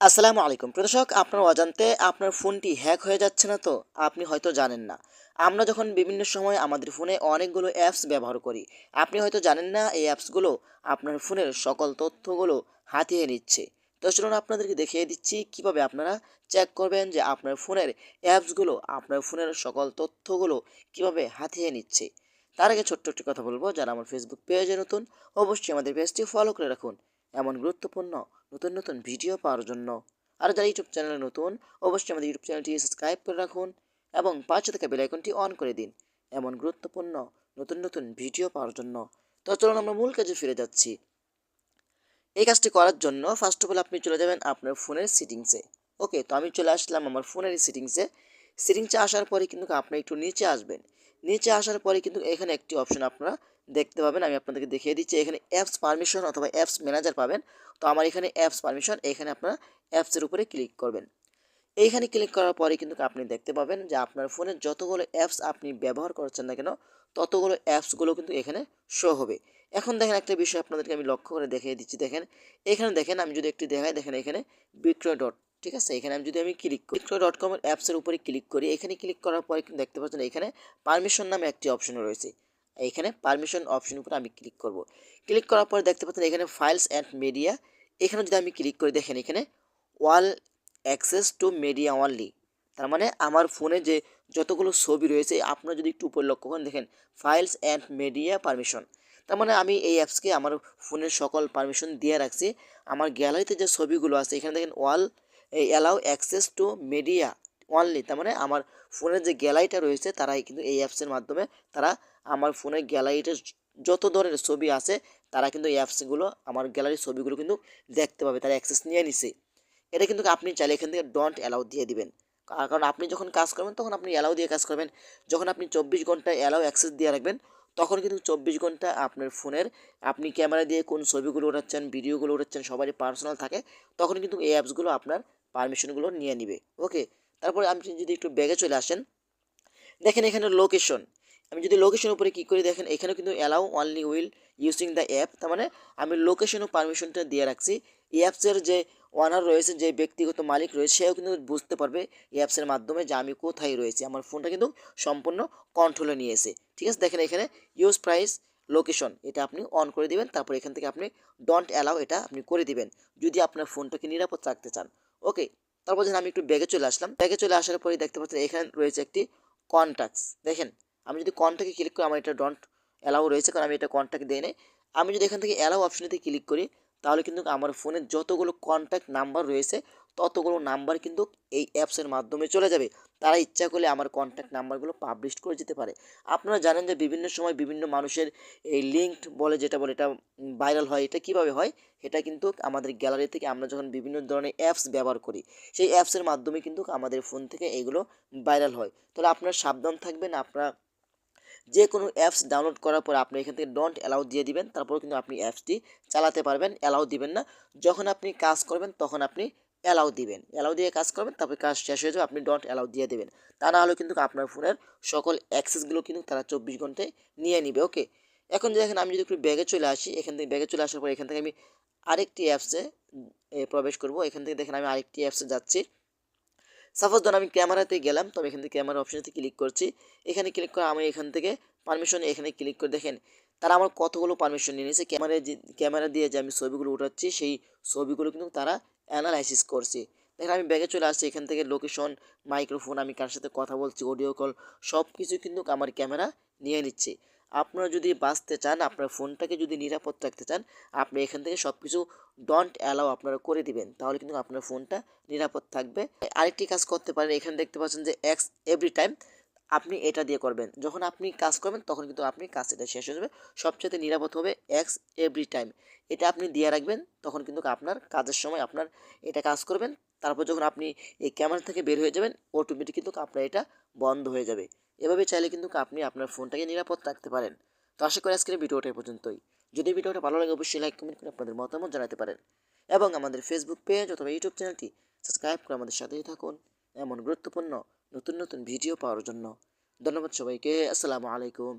আসসালামু আলাইকুম। প্রদর্শক, আপনার অজান্তে আপনার ফোনটি হ্যাক হয়ে যাচ্ছে না তো? আপনি হয়তো জানেন না। আমরা যখন বিভিন্ন সময় আমাদের ফোনে অনেকগুলো অ্যাপস ব্যবহার করি, আপনি হয়তো জানেন না এই অ্যাপসগুলো আপনার ফোনের সকল তথ্যগুলো হাতিয়ে নিচ্ছে। তো চলুন আপনাদেরকে দেখিয়ে দিচ্ছি কীভাবে আপনারা চেক করবেন যে আপনার ফোনের অ্যাপসগুলো, আপনার ফোনের সকল তথ্যগুলো কীভাবে হাতিয়ে নিচ্ছে। তার আগে ছোট্ট একটি কথা বলব, যারা আমার ফেসবুক পেজে নতুন, অবশ্যই আমাদের পেজটি ফলো করে রাখুন। এমন গুরুত্বপূর্ণ নতুন নতুন ভিডিও পাওয়ার জন্য। আর যারা ইউটিউব চ্যানেলে নতুন, অবশ্যই আমাদের ইউটিউব চ্যানেলটি সাবস্ক্রাইব করে রাখুন এবং পাশে থাকা বেল আইকনটি অন করে দিন। এমন গুরুত্বপূর্ণ নতুন নতুন ভিডিও পাওয়ার জন্য। তো চলুন আমরা মূল কাজে ফিরে যাচ্ছি। এই কাজটি করার জন্য ফার্স্ট অফ অল আপনি চলে যাবেন আপনার ফোনের সেটিংসে ওকে তো আমি চলে আসলাম আমার ফোনের সেটিংসে সেটিংসে আসার পরে কিন্তু আপনি একটু নিচে আসবেন। নিচে আসার পরে কিন্তু এখানে একটি অপশন আপনারা দেখতে পাবেন, আমি আপনাদেরকে দেখিয়ে দিচ্ছি। এখানে অ্যাপস পারমিশন অথবা অ্যাপস ম্যানেজার পাবেন। তো আমার এখানে অ্যাপস পারমিশন এখানে আপনারা অ্যাপসের উপরে ক্লিক করবেন। এইখানে ক্লিক করার পরে কিন্তু আপনি দেখতে পাবেন যে আপনার ফোনে যতগুলো অ্যাপস আপনি ব্যবহার করছেন না কেন, ততগুলো অ্যাপসগুলো কিন্তু এখানে শো হবে। এখন দেখেন একটা বিষয় আপনাদেরকে আমি লক্ষ্য করে দেখিয়ে দিচ্ছি। দেখেন, এখানে দেখেন, আমি যদি একটি দেখাই, দেখেন এখানে বিক্রয় ডট ঠিক আছে? এখানে আমি যদি আমি ক্লিক করি বিক্রয় ডট কমের অ্যাপসের উপরে ক্লিক করি, এখানে ক্লিক করার পরে কিন্তু দেখতে পাচ্ছেন এখানে পারমিশন নামে একটি অপশন রয়েছে। এখানে পারমিশন অপশন উপরে আমি ক্লিক করব। ক্লিক করার পরে দেখতে পাচ্ছেন এখানে ফাইলস অ্যান্ড মিডিয়া এখানে যদি আমি ক্লিক করি দেখেন এখানে allow access to media only তার মানে আমার ফোনে যে যতগুলো ছবি রয়েছে, আপনারা যদি একটু উপর লক্ষ্য করেন, দেখেন ফাইলস অ্যান্ড মিডিয়া পারমিশন তার মানে আমি এই অ্যাপসকে আমার ফোনের সকল পারমিশন দিয়ে রাখছি। আমার গ্যালারিতে যে ছবিগুলো আছে, এখানে দেখেন ওয়াল allow access to media only তার মানে আমার ফোনের যে গ্যালারিটা রয়েছে, তারাই কিন্তু এই অ্যাপসের মাধ্যমে তারা আমার ফোনের গ্যালারিতে যত ধরনের ছবি আছে, তারা কিন্তু এই অ্যাপসগুলো আমার গ্যালারির ছবিগুলো কিন্তু দেখতে পাবে, তারা অ্যাক্সেস নিয়ে নিছে। এটা কিন্তু আপনি চাইলে এখান থেকে ডন্ট অ্যালাউ দিয়ে দিবেন। কারণ আপনি যখন কাজ করবেন, তখন আপনি অ্যালাউ দিয়ে কাজ করবেন। যখন আপনি চব্বিশ ঘণ্টা অ্যালাউ অ্যাক্সেস দিয়ে রাখবেন, তখন কিন্তু চব্বিশ ঘণ্টা আপনার ফোনের, আপনি ক্যামেরা দিয়ে কোন ছবিগুলো ওঠাচ্ছেন ভিডিওগুলো ওঠাচ্ছেন সবারই পার্সোনাল থাকে, তখন কিন্তু এই অ্যাপসগুলো আপনার পারমিশনগুলো নিয়ে নিবে। ওকে তারপরে আপনি যদি একটু ব্যাগে চলে আসেন, দেখেন এখানে লোকেশন আমি যদি লোকেশন উপরে কী করি, দেখেন এখানে কিন্তু allow only will using the app তার মানে আমি লোকেশন ও পারমিশনটা দিয়ে রাখছি। এই অ্যাপসের যে ওনার রয়েছে, যে ব্যক্তিগত মালিক রয়েছে, সেও কিন্তু বুঝতে পারবে এই অ্যাপসের মাধ্যমে যে আমি কোথায় রয়েছি। আমার ফোনটা কিন্তু সম্পূর্ণ কন্ট্রোলে নিয়েছে ঠিক আছে? দেখেন এখানে ইউজ প্রাইস লোকেশন এটা আপনি অন করে দিবেন, তারপর এখান থেকে আপনি ডন্ট অ্যালাউ এটা আপনি করে দিবেন, যদি আপনার ফোনটাকে নিরাপদ রাখতে চান। ওকে তারপর যখন আমি একটু ব্যাগে চলে আসলাম। ব্যাগে চলে আসার পরে দেখতে পাচ্ছেন এখানে রয়েছে একটি কন্ট্যাক্টস দেখেন, আমি যদি কন্ট্যাক্টে ক্লিক করি, আমার এটা ডন্ট অ্যালাউ রয়েছে, কারণ আমি এটা কন্ট্যাক্ট দিই আমি যদি এখান থেকে অ্যালাউ অপশনেতে ক্লিক করি, তাহলে কিন্তু আমার ফোনের যতগুলো কন্ট্যাক্ট নাম্বার রয়েছে ততগুলো নাম্বার কিন্তু এই অ্যাপসের মাধ্যমে চলে যাবে। তারা ইচ্ছা করলে আমার কন্ট্যাক্ট নাম্বারগুলো পাবলিশ করে যেতে পারে। আপনারা জানেন যে বিভিন্ন সময় বিভিন্ন মানুষের এই লিঙ্কড বলে যেটা বলে, এটা ভাইরাল হয়, এটা কীভাবে হয়? এটা কিন্তু আমাদের গ্যালারি থেকে আমরা যখন বিভিন্ন ধরনের অ্যাপস ব্যবহার করি, সেই অ্যাপসের মাধ্যমে কিন্তু আমাদের ফোন থেকে এগুলো ভাইরাল হয়। তাহলে আপনারা সাবধান থাকবেন, আপনারা যে কোনো অ্যাপস ডাউনলোড করার পর আপনি এখান থেকে ডন্ট অ্যালাউ দিয়ে দিবেন তারপর কিন্তু আপনি অ্যাপসটি চালাতে পারবেন অ্যালাউ দিবেন না। যখন আপনি কাজ করবেন, তখন আপনি অ্যালাউ দিবেন। অ্যালাউ দিয়ে কাজ করবেন, তারপরে কাজ শেষ হয়ে যাবে, আপনি ডন্ট অ্যালাউ দিয়ে দেবেন। তা না হলে কিন্তু আপনার ফোনের সকল অ্যাক্সেসগুলো কিন্তু তারা চব্বিশ ঘন্টায় নিয়ে নিবে ওকে এখন যে দেখেন আমি যদি একটু ব্যাগে চলে আসি, এখান থেকে ব্যাগে চলে আসার পর এখান থেকে আমি আরেকটি অ্যাপসে প্রবেশ করব। এখান থেকে দেখেন আমি আরেকটি অ্যাপসে যাচ্ছি। সাপোজ ধরুন আমি ক্যামেরাতে গেলাম, তবে এখান থেকে ক্যামেরা অপশানেতে ক্লিক করছি। এখানে ক্লিক করে আমি এখান থেকে পারমিশন এখানে ক্লিক করে দেখেন, তারা আমার কতগুলো পারমিশন নিয়ে নিয়েছে। ক্যামেরা ক্যামেরা দিয়ে যে আমি ছবিগুলো উঠাচ্ছি, সেই ছবিগুলো কিন্তু তারা অ্যানালাইসিস করছে। দেখেন আমি ব্যাগে চলে আসছি, এখান থেকে লোকেশন মাইক্রোফোন আমি কার সাথে কথা বলছি অডিও কল সব কিছু কিন্তু আমার ক্যামেরা নিয়ে নিচ্ছে। আপনারা যদি বাঁচতে চান, আপনার ফোনটাকে যদি নিরাপদ রাখতে চান, আপনি এখান থেকে সব কিছু ডন্ট অ্যালাউ আপনারা করে দিবেন। তাহলে কিন্তু আপনার ফোনটা নিরাপদ থাকবে। আরেকটি কাজ করতে পারেন, এখানে দেখতে পাচ্ছেন যে এক্স এভরি টাইম আপনি এটা দিয়ে করবেন। যখন আপনি কাজ করবেন, তখন কিন্তু আপনি কাজ এটা শেষ হয়ে যাবে। সবচেয়ে নিরাপদ হবে এক্স এভরি টাইম এটা আপনি দিয়ে রাখবেন, তখন কিন্তু আপনার কাজের সময় আপনার এটা কাজ করবেন। তারপর যখন আপনি এই ক্যামেরা থেকে বের হয়ে যাবেন অটোমেটিক কিন্তু আপনার এটা বন্ধ হয়ে যাবে। এভাবে চাইলে কিন্তু আপনি আপনার ফোনটাকে নিরাপদ রাখতে পারেন। তো আশা করি আজকের ভিডিওটা পর্যন্তই। যদি ভিডিওটা ভালো লাগে, অবশ্যই লাইক কমেন্ট করে আপনাদের মতামত জানাতে পারেন। এবং আমাদের ফেসবুক পেজ অথবা ইউটিউব চ্যানেলটি সাবস্ক্রাইব করে আমাদের সাথেই থাকুন। এমন গুরুত্বপূর্ণ নতুন নতুন ভিডিও পাওয়ার জন্য। ধন্যবাদ সবাইকে। আসসালামু আলাইকুম।